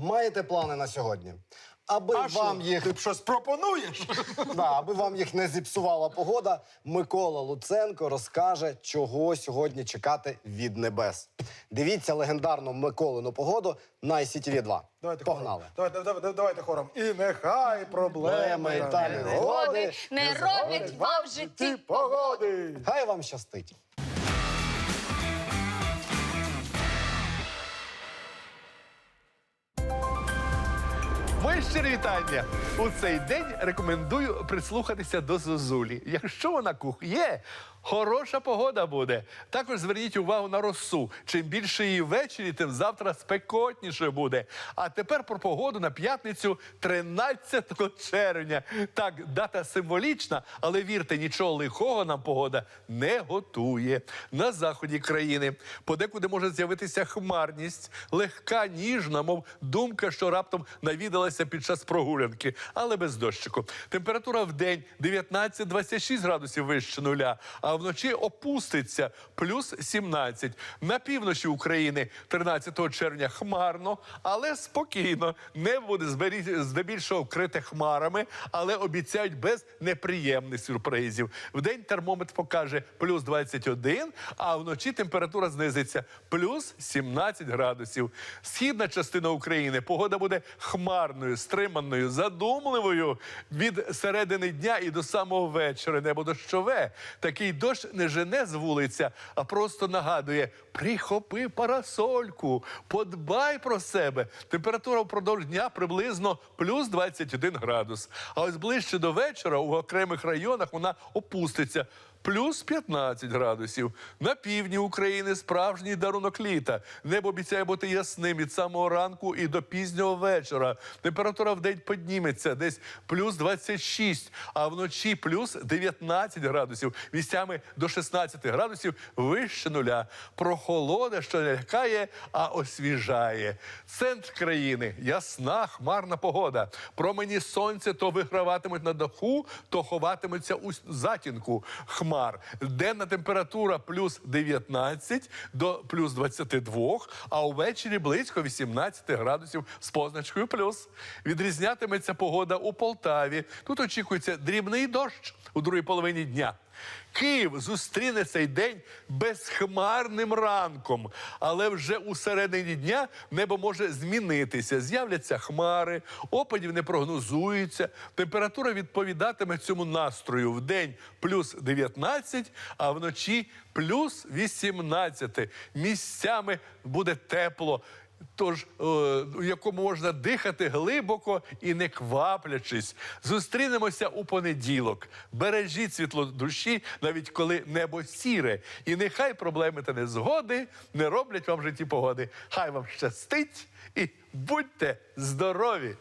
Маєте плани на сьогодні? Аби А що, вам їх ти б щось пропонуєш? да, аби вам їх не зіпсувала погода, Микола Луценко розкаже, чого сьогодні чекати від небес. Дивіться легендарну Миколину погоду на ICTV 2. Давайте Погнали. хором. Давайте, давайте, давайте хором. І нехай проблеми та не роблять вам в житті погоди. Хай вам щастить. Моє щире вітання. У цей день рекомендую прислухатися до Зозулі. Якщо вона кухє, хороша погода буде. Також зверніть увагу на росу. Чим більше її ввечері, тим завтра спекотніше буде. А тепер про погоду на п'ятницю 13 червня. Так, дата символічна, але вірте, нічого лихого нам погода не готує. На заході країни подекуди може з'явитися хмарність, легка, ніжна, мов думка, що раптом навідалася під час прогулянки, але без дощику. Температура в день 19-26 градусів вище нуля, а вночі опуститься плюс 17. На півночі України 13 червня хмарно, але спокійно. Небо буде здебільшого вкрите хмарами, але обіцяють без неприємних сюрпризів. Вдень термометр покаже плюс 21, а вночі температура знизиться плюс 17 градусів. Східна частина України погода буде хмарною, стриманою, задумливою від середини дня і до самого вечора. Небо дощове. Такий дощ не жене з вулиця, а просто нагадує: прихопи парасольку, подбай про себе. Температура впродовж дня приблизно плюс 21 градус. А ось ближче до вечора у окремих районах вона опуститься. Плюс 15 градусів. На півдні України справжній дарунок літа. Небо обіцяє бути ясним від самого ранку і до пізнього вечора. Температура в день підніметься десь плюс 26, а вночі плюс 19 градусів. Місцями до 16 градусів вище нуля. Прохолода, що не лякає, а освіжає. Центр країни ясна, хмарна погода. Промені сонця то виграватимуть на даху, то ховатимуться у затінку хмар. Денна температура плюс 19 до плюс 22, а увечері близько 18 градусів з позначкою плюс. Відрізнятиметься погода у Полтаві. Тут очікується дрібний дощ у другій половині дня. Київ зустріне цей день безхмарним ранком, але вже у середині дня небо може змінитися. З'являться хмари, опадів не прогнозується. Температура відповідатиме цьому настрою в день плюс 19, а вночі плюс 18. Місцями буде тепло. Тож, е, у якому можна дихати глибоко і не кваплячись. Зустрінемося у понеділок. Бережіть світло душі, навіть коли небо сіре. І нехай проблеми та незгоди не роблять вам в житті погоди. Хай вам щастить і будьте здорові!